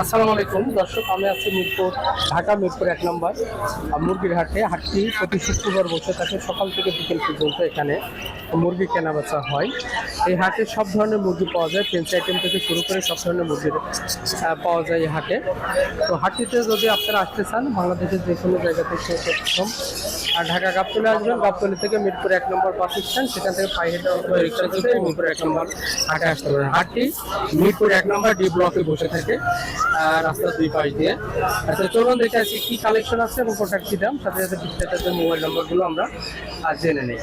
আসসালামু আলাইকুম। দর্শক আমি আছি মিরপুর ঢাকা মিরপুর এক নম্বর মুরগির হাটে। হাটটি প্রতি শুক্রবার বসে থাকে সকাল থেকে বিকেল পর্যন্ত এখানে মুরগি কেনা বেচা হয়। এই হাটে সব ধরনের মুরগি পাওয়া যায়। ফেন্সি আইটেম থেকে শুরু করে সব ধরনের মুরগির আহ, পাওয়া যায় এই হাটে। তো হাটটিতে যদি আপনারা আসতে চান বাংলাদেশের যে কোনো জায়গা থেকে প্রথম আর ঢাকা গাবতলে আসবেন। গাবতলি থেকে মিরপুর এক নম্বর বাস স্ট্যান্ড। সেখান থেকে অথবা রিক্সা মিরপুর এক নম্বর হাটে আসতে পারেন। হাটটি মিরপুর এক নম্বর ডি ব্লকে বসে থাকে। রাস্তার দুই পাশ দিয়ে। আচ্ছা চলুন দেখে আসি কি কালেকশন আছে এবং প্রোডাক্ট কি দাম, সাথে সাথে বিক্রেতাদের মোবাইল নম্বরগুলো আমরা জেনে নিই।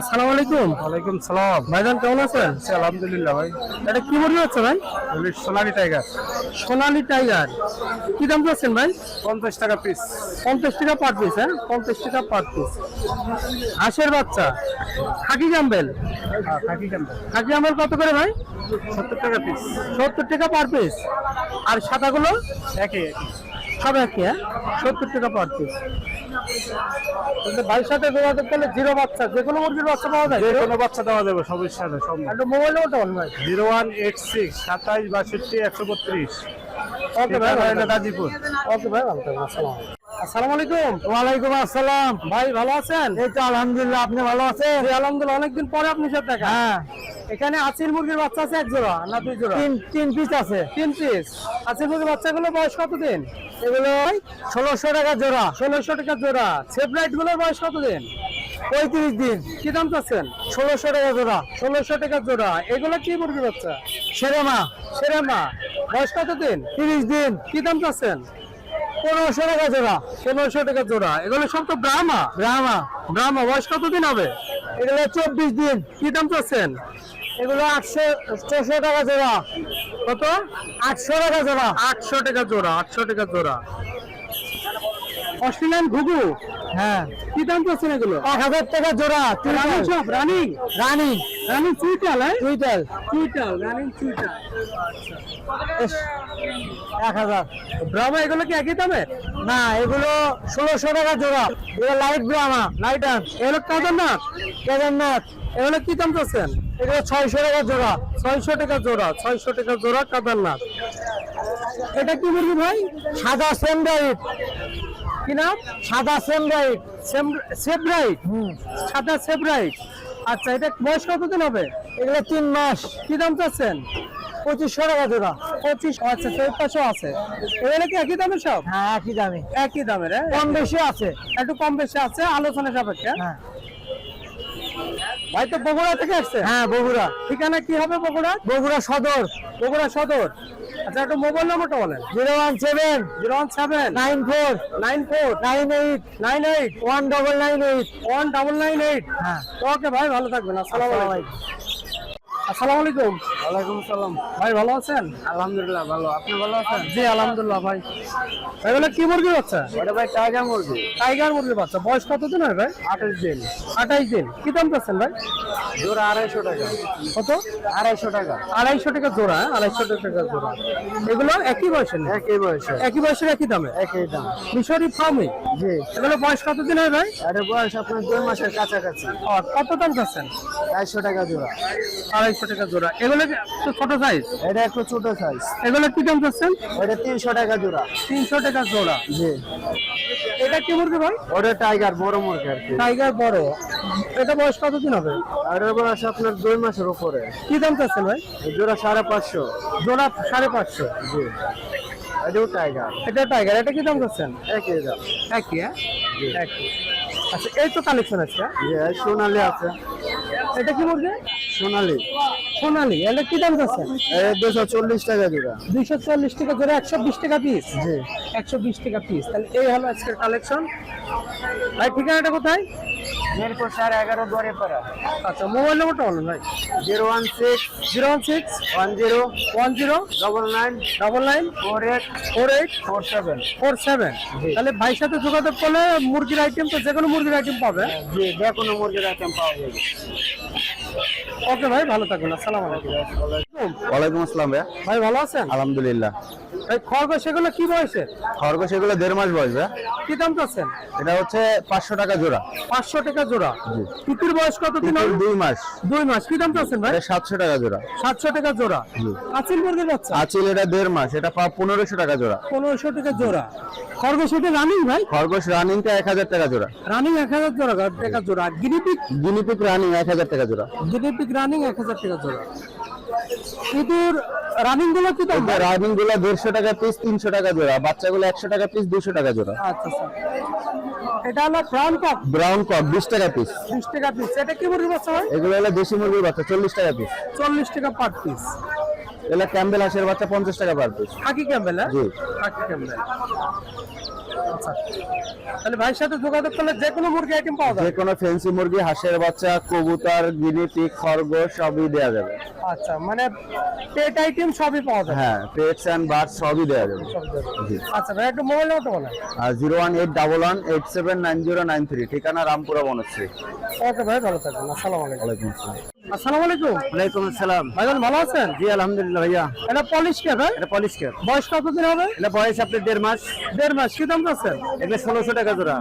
আসসালামু আলাইকুম। ওয়ালাইকুম সালাম। ভাইজান কেমন আছেন? আছি আলহামদুলিল্লাহ ভাই। এটা কি মুরগি হচ্ছে ভাই? সোনালি টাইগার। সোনালি টাইগার। কি দাম পাচ্ছেন ভাই? পঞ্চাশ টাকা পিস পঞ্চাশ টাকা পার পিস হ্যাঁ? পঞ্চাশ টাকা পার পিস হাঁসের বাচ্চা। খাকি জাম্বেল থাকি কেন খাকি জাম্বেল কত করে ভাই? সত্তর টাকা পিস সত্তর টাকা পার পিস আর সাদাগুলো? একই একই। হ্যাঁ সত্তর টাকা পার পিস ভাইয়ের সাথে যোগাযোগ করলে জিরো বাচ্চা যে কোনো মুরগির বাচ্চা পাওয়া যায় যে কোনো বাচ্চা দেওয়া যাবে সবের সাথে একটা মোবাইল ওটা ভাই জিরো ওয়ান এইট সিক্স সাতাইশ বাষট্টি একশো বত্রিশ। ওকে ভাই গাজীপুর। ওকে ভাই ভালো থাকবেন আসসালামু আলাইকুম। ওয়ালাইকুম আসসালাম। ভাই ভালো আছেন? এই তো আলহামদুলিল্লাহ আপনি ভালো আছেন? আলহামদুলিল্লাহ অনেকদিন পরে আপনি সাথে দেখা। হ্যাঁ। এখানে আচির মুরগির বাচ্চা আছে এক জোড়া না দুই জোড়া? তিন তিন পিস আছে। তিন পিস আচির মুরগির বাচ্চাগুলো বয়স কত এগুলো ষোলোশো টাকা জোড়া। ষোলোশো টাকা জোড়া। সেফলাইটগুলোর বয়স কত দিন পঁয়ত্রিশ দিন। কি দাম চাচ্ছেন? ষোলোশো টাকা জোড়া। ষোলোশো টাকা জোড়া। এগুলো কি মুরগির বাচ্চা? সেরেমা। সেরামা। বয়স কত দিন তিরিশ দিন। কি দাম চাচ্ছেন? পনেরোশো টাকা জোড়া। পনেরোশো টাকা জোড়া। এগুলো সব তো ব্রাহ্মা ব্রাহ্মা ব্রাহ্মা বয়স কত দিন হবে? এগুলো চব্বিশ দিন। কি দাম চাচ্ছেন? এগুলো আটশো ছশো টাকা জোড়া। কত? আটশো টাকা জোড়া। আটশো টাকা জোড়া আটশো টাকা জোড়া। অস্ট্রেলিয়ান ঘুঘু? হ্যাঁ। কি দাম চাচ্ছেন এগুলো? এক হাজার টাকা জোড়া রানিং সব রানিং? রানি। রানিং চুইটাল হ্যাঁ? টুইটাল চুইটাল রানিং চুইটাল এক হাজার। ব্রাহ্মা এগুলো কি একই দামের না এগুলো ষোলোশো টাকা জোড়া। এগুলো লাইট ব্রাহ্মা লাইটার এগুলো কেদারনাথ? কেদারনাথ। এগুলো কি দাম চাচ্ছেন? এগুলো ছয়শো টাকা জোড়া। ছয়শো টাকা জোড়া ছয়শো টাকা জোড়া কেদারনাথ। এটা কি মুরগি ভাই? সাদা সেম ব্রাইট কি নাম? সাদা সেম ব্রাইট সেব্রাইট হুম। সাদা সেব্রাইট আচ্ছা এটা বয়স কতদিন হবে? এগুলো তিন মাস। কি দাম চাচ্ছেন? পঁচিশশো টাকা জোড়া। পঁচিশ আচ্ছা সেই পাশেও আছে। এগুলো কি একই দামের সব? হ্যাঁ একই দামে। একই দামের হ্যাঁ? কম বেশি আছে। একটু কম বেশি আছে আলোচনা সাপেক্ষে। হ্যাঁ। ভাই তো বগুড়া থেকে আসছে? হ্যাঁ বগুড়া। ঠিকানা কি হবে বগুড়া বগুড়া সদর। বগুড়া সদর। আচ্ছা একটু মোবাইল নম্বরটা বলেন। Zero one seven zero one seven. Nine four nine four. Nine eight nine eight. One double nine eight. One double nine eight. হ্যাঁ। ওকে ভাই ভালো থাকবেন। আসসালামু আলাইকুম। আসসালামু আলাইকুম। ওয়ালাইকুম সালাম ভাই ভালো আছেন? আলহামদুলিল্লাহ ভালো। আপনি ভালো আছেন? জি আলহামদুলিল্লাহ ভাই। এগুলো কি মুরগি বাচ্চা? ওটা ভাই টাইগার মুরগি। টাইগার মুরগির বাচ্চা। বয়স কত দিন হয় ভাই? আঠাশ দিন। আঠাইশ দিন। কি দাম চাচ্ছেন ভাই? জোড়া আড়াইশো টাকা। কত? আড়াইশো টাকা। আড়াইশো টাকা জোড়া হ্যাঁ? আড়াইশো টাকা জোড়া। এগুলো একই বয়সের না? একই বয়সে একই বয়সের একই দামে? একই দাম। মিশরি ফার্মে? জি। এগুলো বয়স কত দিন হয় ভাই? এটা বয়স আপনার দুই মাসের কাছাকাছি। কত দাম চাচ্ছেন? চারশো টাকা জোড়া। আড়াইশো টাকা জোড়া। এগুলো কি ছোট সাইজ এটা একটু ছোট সাইজ এগুলো কি দাম চাচ্ছেন? ওটা তিনশো টাকা জোড়া। তিনশো টাকা জোড়া। জি। এটা কি মুরগি ভাই? ওটা টাইগার বড় মুরগি আর কি। টাইগার বড়। এটা বয়স কত হবে? আর বয়স আপনার দুই মাসের উপরে। কি দাম চাচ্ছেন ভাই? জোড়া সাড়ে পাঁচশো। জোড়া সাড়ে পাঁচশো। জি। এটাও টাইগার এটা টাইগার এটা কি দাম চাচ্ছেন? একই দাম। একই হ্যাঁ? একই। আচ্ছা এই তো কালেকশন আছে? সোনালি আছে। এটা কি মুরগি সোনালী। সোনালী। এটা কি দাম আছে দুশো চল্লিশ টাকা জোড়া। দুইশো চল্লিশ টাকা জোড়া একশো বিশ টাকা পিস জি। একশো বিশ টাকা পিস তাহলে এই হলো আজকের কালেকশন ভাই ঠিকানাটা কোথায়? মিরপুর সাড়ে এগারো দরে পাড়া। আচ্ছা মোবাইল নম্বরটা বলুন ভাই। Zero one six zero one six one zero one zero double nine double nine four eight four eight four seven. Four seven. তাহলে ভাইয়ের সাথে যোগাযোগ করলে মুরগির আইটেম তো যে কোনো মুরগির আইটেম পাবে। জি যে কোনো মুরগির আইটেম পাওয়া যাবে। ওকে ভাই ভালো থাকবেন আসসালামু আলাইকুম। ওয়ালাইকুম আসসালাম ভাইয়া। ভাই ভালো আছেন? আলহামদুলিল্লাহ। এই খরগোশ এগুলো কি বয়সের খরগোশ এগুলো দেড় মাস বয়স কি দাম চাচ্ছেন? এটা হচ্ছে পাঁচশো টাকা জোড়া। পাঁচশো টাকা জোড়া। তিতির বয়স কত দিন দুই মাস। দুই মাস। কি দাম চাচ্ছেন ভাই? সাতশো টাকা জোড়া। সাতশো টাকা জোড়া। আচিল মুরগির বাচ্চা? আচিল এটা দেড় মাস। এটা পনেরোশো টাকা জোড়া। পনেরোশো টাকা জোড়া। খরগোশ এটা রানিং ভাই? খরগোশ রানিংটা এক হাজার টাকা জোড়া। রানিং এক হাজার জোড়া টাকা জোড়া। গিরিপিক গিনিপিক রানিং এক হাজার টাকা জোড়া। গিরিপিক রানিং এক হাজার টাকা জোড়া। ইঁদুর রানিংগুলো কি দাম? রানিংগুলো দেড়শো টাকা পিস তিনশো টাকা জোড়া। বাচ্চাগুলো একশো টাকা পিস দুশো টাকা জোড়া। আচ্ছা আচ্ছা। এটা হলো ব্রাউন কক ব্রাউন কক বিশ টাকা পিস বিশ টাকা পিস এটা কি মুরগি বাচ্চা এগুলো হলো দেশি মুরগির বাচ্চা চল্লিশ টাকা পিস চল্লিশ টাকা পার পিস এগুলো ক্যাম্বেল হাঁসের বাচ্চা পঞ্চাশ টাকা পার পিস খাকি ক্যাম্বেল হ্যাঁ? জি। Khaki Campbell. আচ্ছা। তাহলে ভাইয়ের সাথে যোগাযোগ করলে যে কোনো মুরগি আইটেম পাওয়া যাবে? যে কোনো ফেন্সি মুরগি হাঁসের বাচ্চা কবুতর গিনিপিক খরগোশ সবই দেওয়া যাবে। আচ্ছা মানে পেট আইটেম সবই পাওয়া যাবে? হ্যাঁ পেটস এন্ড বার্ড সবই দেওয়া যাবে। আচ্ছা ভাই একটু মোবাইল নাম্বারটা বলেন। Zero one eight double one eight seven nine zero nine three. ঠিকানা রামপুরা বনশ্রী। ওকে ভাই ভালো থাকবেন। আসসালামু আলাইকুম। ওয়ালাইকুম আসসালাম। আসসালামু আলাইকুম। ওয়ালাইকুম আসসালাম। ভাইজান ভালো আছেন? জি আলহামদুলিল্লাহ ভাইয়া। এটা পলিশ কে ভাই? এটা পলিশ কেয়ার বয়স কতদিন হবে? এটা বয়স আপনার দেড় মাস। দেড় মাস। কি দাম আছেন এগুলো ষোলোশো টাকা জোড়া।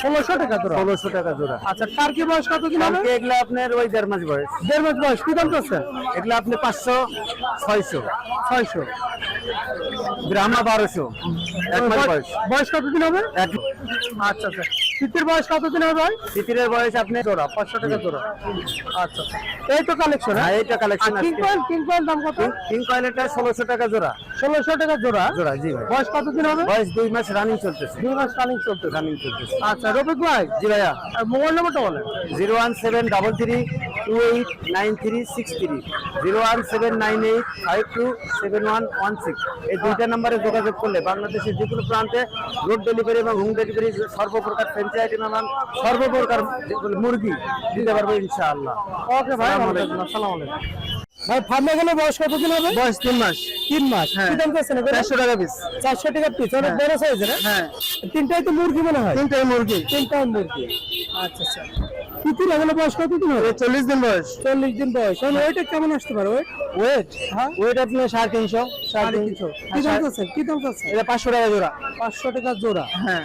ষোলোশো টাকা তোরা ষোলোশো টাকা জোড়া। আচ্ছা বয়স কতদিন হবে? এগুলো আপনার ওই দেড় মাস বয়স। দেড় মাস বয়স। কি দাম আছেন এগুলো আপনি পাঁচশো ছয়শো। ছয়শো। গ্রামা বারোশো। এক মাস বয়স। বয়স কতদিন হবে? এক আচ্ছা আচ্ছা। শীতের বয়স কতদিন হবে ভাই? তিতিরের বয়স আপনি জোড়া পাঁচশো টাকা জোড়া। আচ্ছা আচ্ছা। এই তো কালেকশন হ্যাঁ? এইটা collection king coil king coil দাম কত? কিং কয়েলটা ষোলোশো টাকা জোড়া। ষোলোশো টাকা জোড়া? জোড়া জি ভাই। বয়স কতদিন হবে? বয়স দুই মাস রানিং চলতেছে। দুই মাস রানিং চলতে রানিং চলতেছে। আচ্ছা রফিক ভাই? জি ভাইয়া। মোবাইল নাম্বারটা বলেন। Zero one seven double three two eight nine three six three zero one seven nine eight five two seven one one six এই দুইটা নম্বরে যোগাযোগ করলে বাংলাদেশের যে কোনো প্রান্তে রোড ডেলিভারি এবং হোম ডেলিভারি সর্বপ্রকার আইটেম এবং সর্বপ্রকার মুরগি দিতে পারব ইনশাআল্লাহ। ওকে ভাই আসসালামু আলাইকুম। ভাই ফার্মে গেলে বয়স কতদিন হবে? বয়স তিন মাস। তিন মাস। কি দাম চাচ্ছেন চারশো টাকা পিস চারশো টাকা পিস অনেক বড় সাইজের হ্যাঁ। তিনটাই তো মুরগি মনে হয়? তিনটাই মুরগি। তিনটাই মুরগি। আচ্ছা আচ্ছা। তিতির এগুলো বয়স কতদিন হবে? চল্লিশ দিন বয়স। চল্লিশ দিন বয়স। এখন ওয়েটে কেমন আসতে পারে? ওয়েট ওয়েট হ্যাঁ। ওয়েট আপনার সাড়ে তিনশো সাড়ে তিনশো। কি দাম চাচ্ছেন? কি দাম চাচ্ছেন? এটা পাঁচশো টাকা জোড়া। পাঁচশো টাকা জোড়া। হ্যাঁ।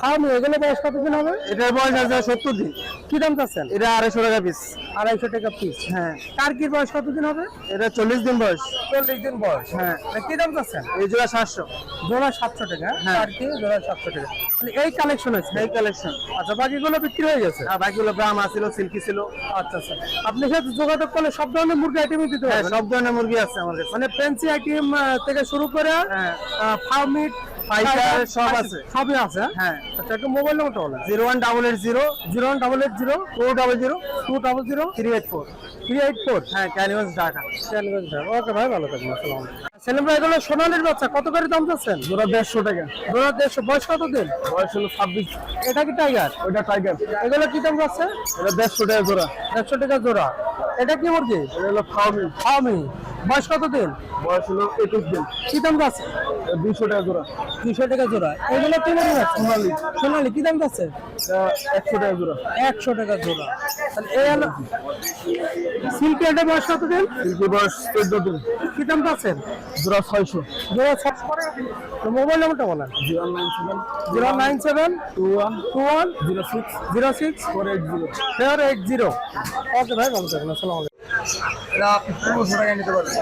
ফার্ম এগুলো বয়স কতদিন হবে? এটার বয়স আছে সত্তর দিন। কি দাম চাচ্ছেন? এটা আড়াইশো টাকা পিস আড়াইশো টাকা পিস হ্যাঁ। টার্কির বয়স কতদিন হবে? এটা চল্লিশ দিন বয়স। চল্লিশ দিন বয়স। হ্যাঁ। কি দাম চাচ্ছেন? এই জোড়া সাতশো। জোড়া সাতশো টাকা। হ্যাঁ। টার্কি জোড়া সাতশো টাকা। এই কালেকশন আছে? এই কালেকশন আচ্ছা বাকিগুলো বিক্রি হয়ে গেছে? আর বাকিগুলো ব্রাহ্ম ছিল সিল্কি ছিল। আচ্ছা আচ্ছা। আপনার সাথে যোগাযোগ করলে সব ধরনের মুরগি আইটেমই দিতে হ্যাঁ পারবেন। সব ধরনের মুরগি আছে কাছে। মানে ফ্যান্সি আইটেম থেকে শুরু করে হ্যাঁ। ফার্মিট পাইকার সব আছে। সবই আছে? হ্যাঁ। আচ্ছা একটু মোবাইল নাম্বারটা বলেন zero one double eight zero zero one double eight zero two double zero two double zero three eight four three eight four হ্যাঁ ক্যানিগঞ্জ ঢাকা ওকে ভাই ভালো থাকবেন আসসালামু সেলিম ভাই এগুলো সোনালির বাচ্চা কত করে দাম চাচ্ছেন? জোড়া দেড়শো টাকা। জোড়া দেড়শো। বয়স কত দিন বয়স হলো ছাব্বিশ। এটা কি টাইগার ওইটা টাইগার এগুলো কি দাম এটা দেড়শো টাকা জোড়া। একশো টাকা জোড়া। এটা কি মুরগি? এটা হলো ফাউমি আমি বয়স কত দিন বয়স হলো একুশ দিন। কি দাম যাচ্ছে? দুইশো টাকা জোড়া। দুশো টাকা জোড়া। এগুলো কি মুরগি যাচ্ছে? সোনালি। সোনালি কি দাম যাচ্ছে? একশো টাকা জোড়া। একশো টাকা জোড়া। তাহলে এই হলো সিল্কি এটা বয়স কত দিন সিল্কি বয়স চোদ্দ দিন। কি দাম যাচ্ছেন জোড়া ছয়শো। জোড়া মোবাইল নাম্বারটা বলেন। Zero nine seven. Zero nine seven two one. Two one zero six. Zero six four eight zero. Four eight zero. Okay ভাই ভালো থাকবেন। এটা আপনি পনেরোশো টাকা নিতে পারবেন